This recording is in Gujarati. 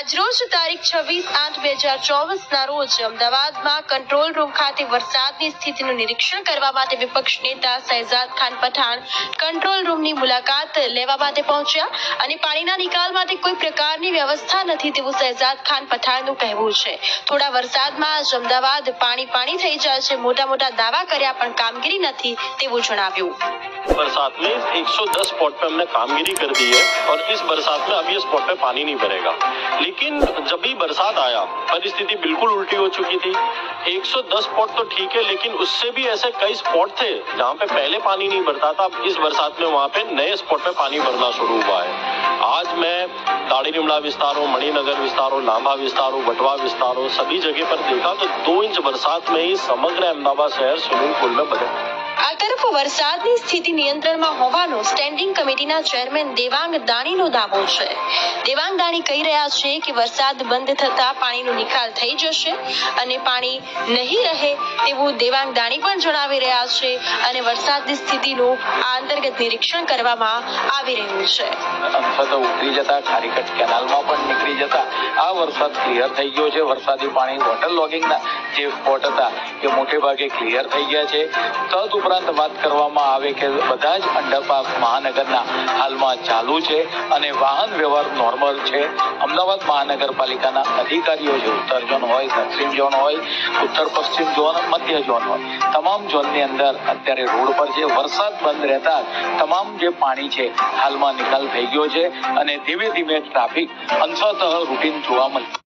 આજરોજ તારીખ છવ્વીસ આઠ બે હજાર ચોવીસ ના રોજ અમદાવાદમાં કંટ્રોલ રૂમ ખાતે વરસાદની સ્થિતિનું નિરીક્ષણ કરવા માટે વિપક્ષ નેતા શહેજાદ ખાન પઠાણ કંટ્રોલ રૂમની મુલાકાત લેવા માટે પહોંચ્યા અને પાણીના નિકાલ માટે કોઈ પ્રકારની વ્યવસ્થા નથી તેવું શહેજાદ ખાન પઠાણનું કહેવું છે થોડા વરસાદમાં જ અમદાવાદ પાણી પાણી થઈ જાય છે મોટા મોટા દાવા કર્યા પણ કામગીરી નથી તેવું જણાવ્યું बरसात में 110 स्पॉट पे हमने कामगिरी कर दी है और इस बरसात में अब ये स्पॉट पे पानी नहीं भरेगा लेकिन जब भी बरसात आया, परिस्थिति बिल्कुल उल्टी हो चुकी थी। 110 स्पॉट तो ठीक है, लेकिन उससे भी ऐसे कई स्पॉट थे जहाँ पे पहले पानी नहीं भरता था। इस बरसात में वहाँ पे नए स्पॉट पे पानी भरना शुरू हुआ है। आज मैं दाड़ी निमला विस्तार हो, मणिनगर विस्तार हो, लांबा विस्तार हो, बटवा विस्तार हो, सभी जगह पर देखा तो दो इंच बरसात में ही समग्र अहमदाबाद शहर स्विमिंग पूल में बदल। વરસાદની સ્થિતિ નિયંત્રણમાં હોવાનો સ્ટેન્ડિંગ કમિટીના ચેરમેન દેવાંગ દાણીનો દાવો છે. દેવાંગ દાણી કહી રહ્યા છે કે વરસાદ બંધ થતા પાણીનો નિકાલ થઈ જશે અને પાણી નહીં રહે તેવું દેવાંગ દાણી પણ જણાવી રહ્યા છે અને વરસાદની સ્થિતિનું આ અંતર્ગત નિરીક્ષણ કરવામાં આવી રહ્યું છે. અંશત ઉતરી જતા, ખારીકટ કેનાલમાં પણ નીકળી જતા, આ વરસાદ ક્લિયર થઈ ગયો છે. વરસાદી પાણી વોટર લોગિંગના જે સ્પોટ હતા, એ મોટે ભાગે ક્લિયર થઈ ગયા છે. તદ ઉપરાંત વાત કરવામાં આવે કે બધા જ અંડરપાસ મહાનગરના હાલમાં ચાલુ છે અને વાહન વ્યવહાર નોર્મલ છે. અમદાવાદ મહાનગરપાલિકાના અધિકારીઓ જે ઉત્તર ઝોન હોય દક્ષિણ ઝોન હોય, ઉત્તર પશ્ચિમ ઝોન મધ્ય ઝોન હોય, તમામ ઝોનની અંદર અત્યારે રોડ પર જે વરસાદ બંધ રહેતા તમામ જે પાણી છે હાલમાં નિકાલ થઈ ગયો છે અને ધીમે ધીમે ટ્રાફિક અંશતઃ રૂટીન જોવા મળે.